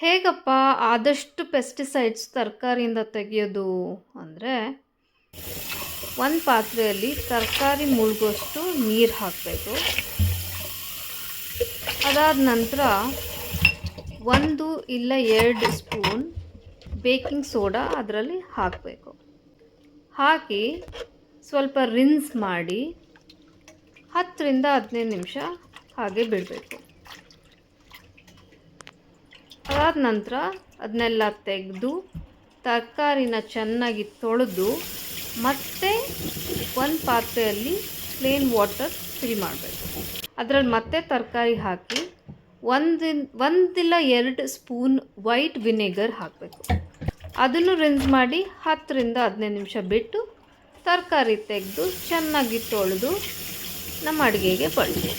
ಹೇಗಪ್ಪ ಆದಷ್ಟು ಪೆಸ್ಟಿಸೈಡ್ಸ್ ತರಕಾರಿಯಿಂದ ತೆಗೆಯೋದು ಅಂದರೆ ಒಂದು ಪಾತ್ರೆಯಲ್ಲಿ ತರಕಾರಿ ಮುಳುಗೋಷ್ಟು ನೀರು ಹಾಕಬೇಕು. ಅದಾದ ನಂತರ ಒಂದು ಇಲ್ಲ ಎರಡು ಸ್ಪೂನ್ ಬೇಕಿಂಗ್ ಸೋಡಾ ಅದರಲ್ಲಿ ಹಾಕಬೇಕು. ಹಾಕಿ ಸ್ವಲ್ಪ ರಿನ್ಸ್ ಮಾಡಿ ಹತ್ತರಿಂದ ಹದಿನೈದು ನಿಮಿಷ ಹಾಗೆ ಬಿಡಬೇಕು. ಅದಾದ ನಂತರ ಅದನ್ನೆಲ್ಲ ತೆಗೆದು ತರಕಾರಿನ ಚೆನ್ನಾಗಿ ತೊಳೆದು ಮತ್ತೆ ಒಂದು ಪಾತ್ರೆಯಲ್ಲಿ ಪ್ಲೇನ್ ವಾಟರ್ ಫಿಲ್ ಮಾಡಬೇಕು. ಅದರಲ್ಲಿ ಮತ್ತೆ ತರಕಾರಿ ಹಾಕಿ ಒಂದಿನ, ಒಂದಿಲ್ಲ ಎರಡು ಸ್ಪೂನ್ ವೈಟ್ ವಿನೆಗರ್ ಹಾಕಬೇಕು. ಅದನ್ನು ರಿನ್ಸ್ ಮಾಡಿ ಹತ್ತರಿಂದ ಹದಿನೈದು ನಿಮಿಷ ಬಿಟ್ಟು ತರಕಾರಿ ತೆಗೆದು ಚೆನ್ನಾಗಿ ತೊಳೆದು ನಮ್ಮ ಅಡುಗೆಗೆ ಬಳಸಿ